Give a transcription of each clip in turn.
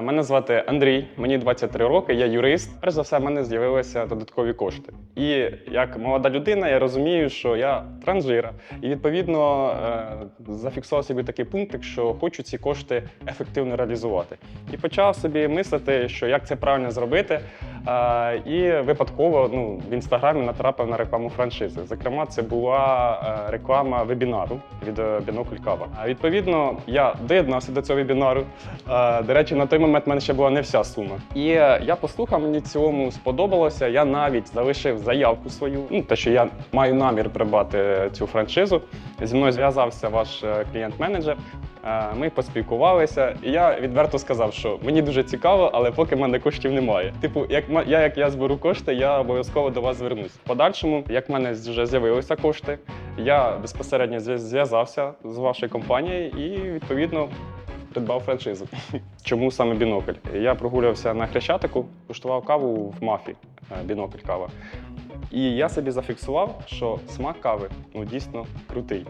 Мене звати Андрій, мені 23 роки, я юрист. Перш за все, в мене з'явилися додаткові кошти. І як молода людина, я розумію, що я транжира. І відповідно е, зафіксував собі такий пункт, що хочу ці кошти ефективно реалізувати. І почав собі мислити, що як це правильно зробити. І випадково ну, в інстаграмі натрапив на рекламу франшизи. Зокрема, це була е, реклама вебінару від е, Бінокль Кава. Відповідно, я доєднався до цього вебінару. До речі, на той момент в мене ще була не вся сума. І е, я послухав, мені цілому сподобалося. Я навіть залишив заявку свою, ну те, що я маю намір придбати цю франшизу. Зі мною зв'язався ваш клієнт-менеджер. Ми поспілкувалися, і я відверто сказав, що мені дуже цікаво, але поки в мене коштів немає. Типу, як я як я зберу кошти, я обов'язково до вас звернусь. Подальшому, як в мене вже з'явилися кошти, я безпосередньо зв'язався з вашою компанією і відповідно придбав франшизу. Чому саме бінокль? Я прогулявся на Хрещатику, куштував каву в мафі, е, бінокль кава. І я собі зафіксував, що смак кави ну, дійсно крутий.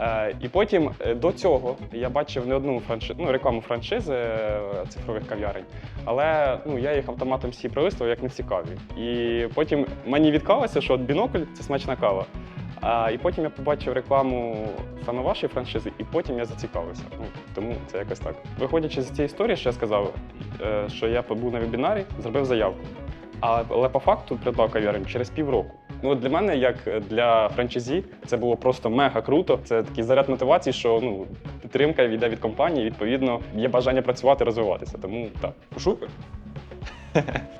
Е, і потім е, до цього я бачив не одну франши... ну, рекламу франшизи е, цифрових кав'ярень, але ну, я їх автоматом всі пролистував як нецікаві. І потім мені відкалося, що от бінокль це смачна кава. А, і потім я побачив рекламу саме вашої франшизи, і потім я зацікавився. Ну, тому це якось так. Виходячи з цієї історії, що я сказав, що я побув на вебінарі, зробив заявку. Але по факту придбав кав'ярню через півроку. Ну, от для мене, як для франчайзі, це було просто мега круто. Це такий заряд мотивації, що ну, підтримка йде від компанії, відповідно, є бажання працювати, розвиватися. Тому так. Супер.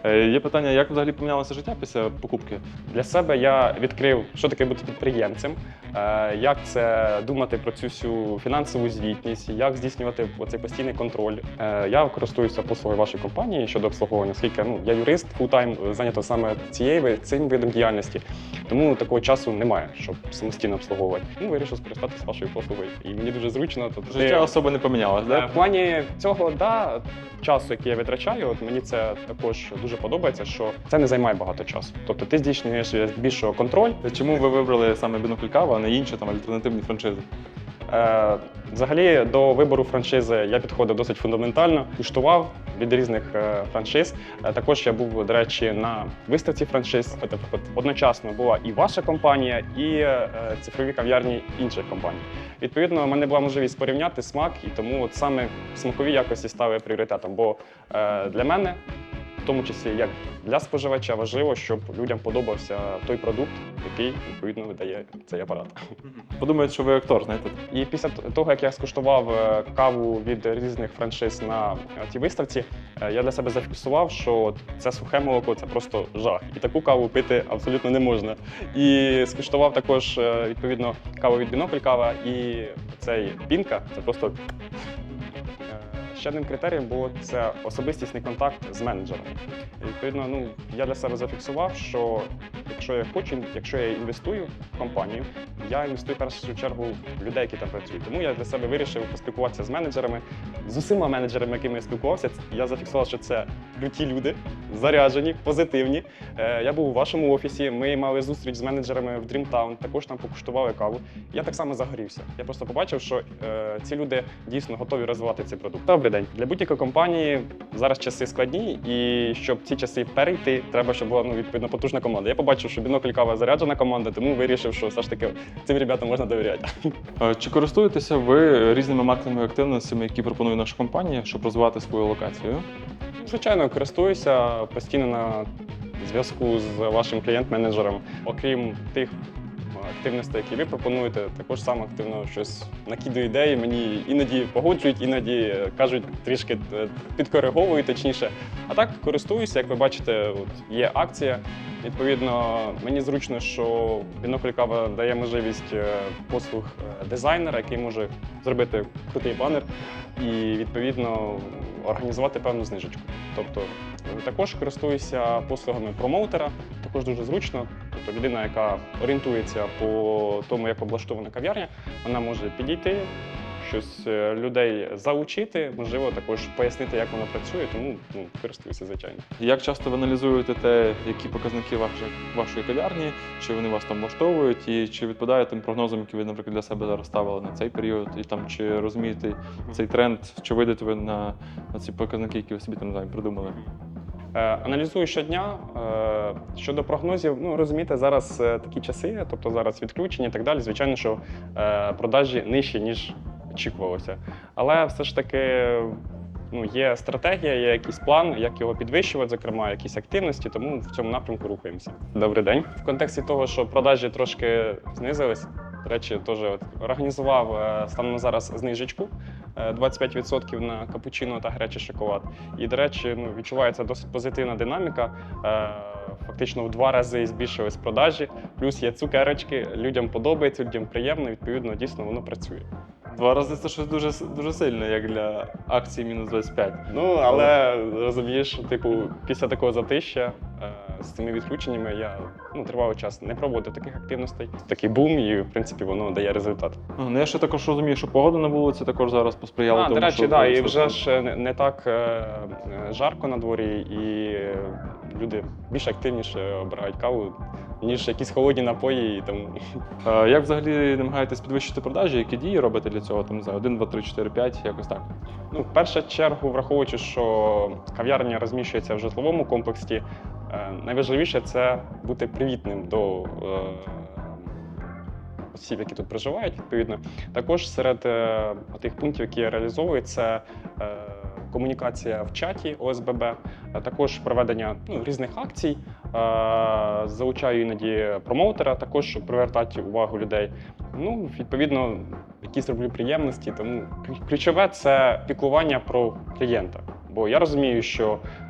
Е, Є питання, як взагалі помінялося життя після покупки? Для себе я відкрив, що таке бути підприємцем, е, як це думати про цю всю фінансову звітність, як здійснювати оцей постійний контроль. Е, Я користуюся послугою вашої компанії щодо обслуговування, оскільки ну, я юрист фултайм зайнято саме цією цим видом діяльності, тому такого часу немає, щоб самостійно обслуговувати. Ну, вирішив скористатися вашою послугою. І мені дуже зручно. Тобто, ти- Життя особо не помінялося, так? В плані цього, да, часу, який я витрачаю, от мені це також дуже подобається, що це не займає багато часу. Тобто ти здійснюєш здебільшого контроль. Чому ви вибрали саме бінокль кава, а не інші там альтернативні франшизи? Е, взагалі до вибору франшизи я підходив досить фундаментально, куштував від різних е, франшиз. Е, також я був, до речі, на виставці франшиз. Одночасно була і ваша компанія, і е, цифрові кав'ярні інших компаній. Відповідно, в мене була можливість порівняти смак, і тому от саме смакові якості стали пріоритетом. Бо для мене, в тому числі як для споживача, важливо, щоб людям подобався той продукт, який відповідно видає цей апарат. Подумають, що ви актор, знаєте? І після того, як я скуштував е, каву від різних франшиз на е, тій виставці, е, я для себе зафіксував, що це сухе молоко це просто жах. І таку каву пити абсолютно не можна. І скуштував також е, відповідно каву від бінокль кава і цей пінка це просто. Ще одним критерієм було це особистісний контакт з менеджером. І, відповідно, ну я для себе зафіксував, що якщо я хочу, якщо я інвестую в компанію, я інвестую в першу чергу в людей, які там працюють. Тому я для себе вирішив поспілкуватися з менеджерами, з усіма менеджерами, якими я спілкувався. Я зафіксував, що це круті люди, заряджені, позитивні. Е, Я був у вашому офісі. Ми мали зустріч з менеджерами в Dreamtown, також там покуштували каву. Я так само загорівся. Я просто побачив, що е, ці люди дійсно готові розвивати цей продукт. Добрий день для будь-якої компанії зараз часи складні, і щоб ці часи перейти, треба, щоб була ну, відповідно потужна команда. Я побачив, що бінокль кава заряджена команда, тому вирішив, що все ж таки цим ребятам можна довіряти. Е, Чи користуєтеся ви різними маркетинговими активностями, які пропонує наша компанія, щоб розвивати свою локацію? Звичайно, користуюся постійно на зв'язку з вашим клієнт-менеджером. Окрім тих активностей, які ви пропонуєте, також сам активно щось накидаю ідеї. Мені іноді погоджують, іноді кажуть трішки е, підкориговують, точніше. А так користуюся, як ви бачите, от є акція. Відповідно, мені зручно, що бінокль кава дає можливість е, послуг е, дизайнера, який може зробити крутий банер і відповідно організувати певну знижечку. Тобто також користуюся послугами промоутера, також дуже зручно. Тобто людина, яка орієнтується по тому, як облаштована кав'ярня, вона може підійти, щось е, людей заучити, можливо, також пояснити, як воно працює, тому ну, користуюся, звичайно. Як часто ви аналізуєте те, які показники вашої, вашої кав'ярні, чи вони вас там влаштовують, і чи відповідає тим прогнозам, які ви, наприклад, для себе зараз ставили на цей період, і там чи розумієте цей тренд, чи вийдете ви на, на ці показники, які ви собі там знаю, придумали? Е, Аналізую щодня. Е, Щодо прогнозів, ну розумієте, зараз е, такі часи, тобто зараз відключення і так далі. Звичайно, що продажі нижчі, ніж очікувалося. Але все ж таки ну, є стратегія, є якийсь план, як його підвищувати, зокрема, якісь активності, тому в цьому напрямку рухаємося. Добрий день. В контексті того, що продажі трошки знизились. До речі, теж організував е, станом на зараз знижечку е, 25% на капучино та гарячий шоколад. І, до речі, ну, відчувається досить позитивна динаміка. Е, Фактично в два рази збільшились продажі, плюс є цукерочки, людям подобається, людям приємно, відповідно, дійсно воно працює. Два рази це щось дуже, дуже сильно, як для акції мінус 25. Ну, але розумієш, типу, після такого затища е, з цими відключеннями я ну, тривалий час не проводив таких активностей. Такий бум, і в принципі воно дає результат. Ну, я ще також розумію, що погода на вулиці також зараз посприяла А, тому, до речі, що да, і вже ж не, не так е, е, жарко на дворі, і люди більш активніше обирають каву, ніж якісь холодні напої. І тому Е, Як взагалі намагаєтесь підвищити продажі? Які дії робите для цього? Там не знаю, 1, 2, 3, 4, 5, якось так. Ну, в першу чергу, враховуючи, що кав'ярня розміщується в житловому комплексі, найважливіше це бути привітним до е, осіб, які тут проживають. Відповідно, також серед е, тих пунктів, які я реалізовую, це е, комунікація в чаті ОСББ, також проведення ну, різних акцій. Е, залучаю іноді промоутера, також щоб привертати увагу людей. Ну, відповідно, якісь роблю приємності. Тому ключове це піклування про клієнта. Бо я розумію, що е,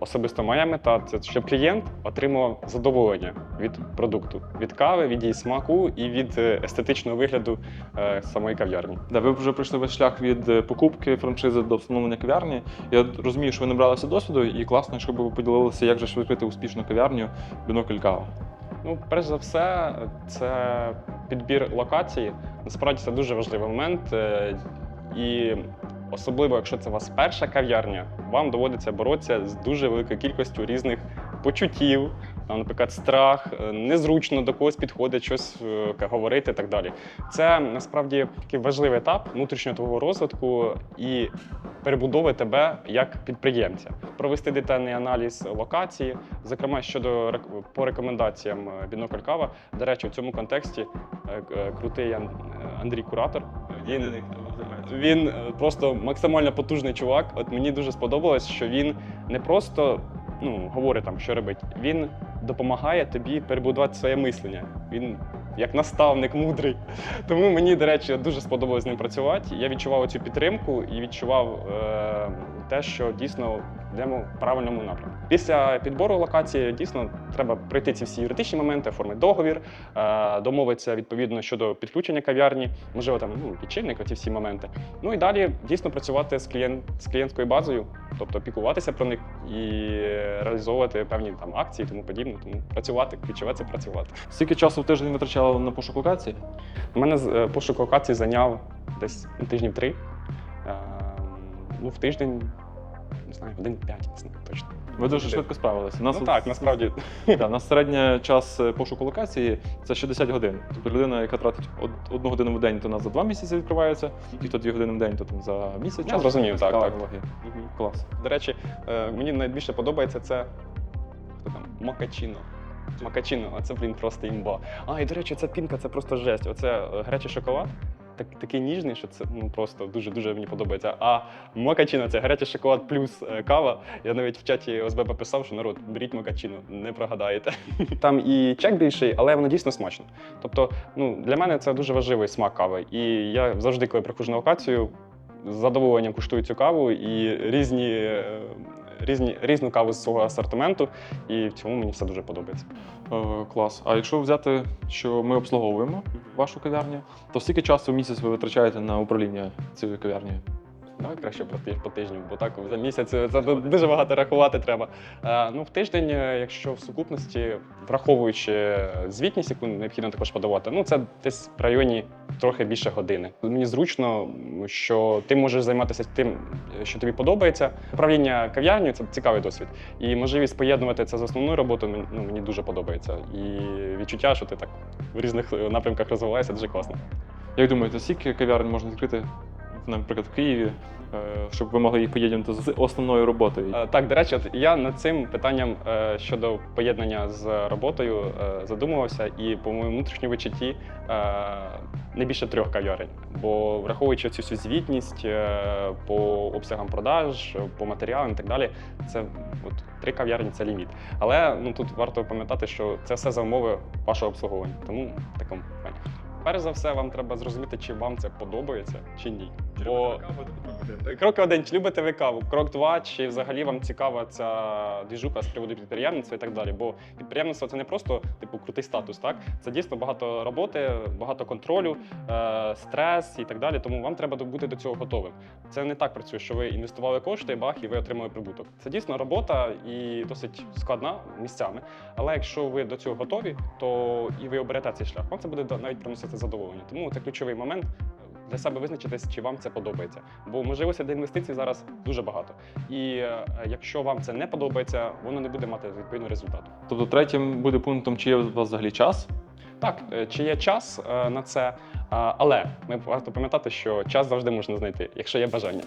особисто моя мета це щоб клієнт отримував задоволення від продукту, від кави, від її смаку і від е, естетичного вигляду е, самої кав'ярні. Да, ви вже пройшли весь шлях від е, покупки франшизи до встановлення кав'ярні. Я розумію, що ви набралися досвіду, і класно, щоб ви поділилися, як же ж відкрити успішну кав'ярню бінокль кава. Ну, перш за все, це підбір локації. Насправді це дуже важливий момент. е, І особливо, якщо це у вас перша кав'ярня, вам доводиться боротися з дуже великою кількістю різних почуттів. Там, наприклад, страх, е, незручно до когось підходить, щось е, говорити і так далі. Це насправді такий важливий етап внутрішнього твого розвитку і перебудови тебе як підприємця. Провести детальний аналіз локації, зокрема щодо по рекомендаціям е, бінокль кава. До речі, в цьому контексті крутий Ан- Андрій Куратор. Він, він е, просто максимально потужний чувак. От мені дуже сподобалось, що він не просто ну, говорить там, що робить, він допомагає тобі перебудувати своє мислення. Він як наставник мудрий. Тому мені, до речі, дуже сподобалось з ним працювати. Я відчував цю підтримку і відчував е, те, що дійсно йдемо в правильному напрямку. Після підбору локації дійсно треба пройти ці всі юридичні моменти, оформити договір, е, домовитися відповідно щодо підключення кав'ярні, можливо, там ну, лічильник, оці всі моменти. Ну і далі дійсно працювати з клієнт з клієнтською базою, тобто піклуватися про них і реалізовувати певні там акції, тому подібне. Тому працювати, ключове це працювати. Скільки часу в тиждень витрачали на пошук локації? У мене е, пошук локації зайняв десь ну, тижнів три. Е, Ну, в тиждень, не знаю, один п'ять, не знаю точно. Ви дуже швидко справилися. Нас Ну так, насправді. У нас середній час е, пошуку локації це 60 годин. Тобто людина, яка тратить од- одну годину в день, то у нас за два місяці відкривається, і то дві години в день, то там за місяць. Я часу. зрозумів, так, Цікава так. аналогія. Мгм. Клас. До речі, е, мені найбільше подобається це хто там макачино. Макачино, а це, блін, просто імба. А, і до речі, ця пінка це просто жесть. Оце е, гарячий шоколад. Так, такий ніжний, що це ну просто дуже-дуже мені подобається. А макачино це гарячий шоколад плюс е, кава. Я навіть в чаті ОСБ писав, що народ, беріть макачино, не прогадаєте. Там і чек більший, але воно дійсно смачно. Тобто, ну для мене це дуже важливий смак кави. І я завжди, коли приходжу на локацію, з задоволенням куштую цю каву і різні, е, різні, різну каву з свого асортименту. І в цьому мені все дуже подобається. Е, клас. А якщо взяти, що ми обслуговуємо вашу кав'ярню, то скільки часу в місяць ви витрачаєте на управління цією кав'ярнею? Давай краще по, ти- по тижню, бо так за місяць це дуже багато рахувати треба. Е, ну, в тиждень, е, якщо в сукупності, враховуючи звітність, яку необхідно також подавати, ну це десь в районі трохи більше години. Мені зручно, що ти можеш займатися тим, що тобі подобається. Управління кав'ярнею це цікавий досвід. І можливість поєднувати це з основною роботою ну, мені дуже подобається. І відчуття, що ти так в різних е, напрямках розвиваєшся, дуже класно. Як думаєте, скільки кав'ярень можна відкрити, наприклад, в Києві, е, щоб ви могли їх поєднати з основною роботою? Е, Так, до речі, от я над цим питанням е, щодо поєднання з роботою задумувався, і по моєму внутрішньому відчутті е, не більше трьох кав'ярень. Бо враховуючи цю всю звітність по обсягам продаж, по матеріалам і так далі, це от три кав'ярні це ліміт. Але ну тут варто пам'ятати, що це все за умови вашого обслуговування. Тому в такому плані. Перш за все, вам треба зрозуміти, чи вам це подобається, чи ні. Бо Крок один, чи любите ви каву? Крок два, чи взагалі вам цікава ця двіжуха з приводу підприємництва і так далі? Бо підприємництво це не просто типу крутий статус, так? Це дійсно багато роботи, багато контролю, е, стрес і так далі. Тому вам треба бути до цього готовим. Це не так працює, що ви інвестували кошти, бах, і ви отримали прибуток. Це дійсно робота і досить складна місцями. Але якщо ви до цього готові, то і ви оберете цей шлях. Вам це буде навіть приносити задоволення. Тому це ключовий момент для себе визначитись, чи вам це подобається. Бо можливостей для інвестицій зараз дуже багато. І е, якщо вам це не подобається, воно не буде мати відповідного результату. Тобто третім буде пунктом, чи є у вас взагалі час. Так, е, чи є час е, на це, але ми варто пам'ятати, що час завжди можна знайти, якщо є бажання.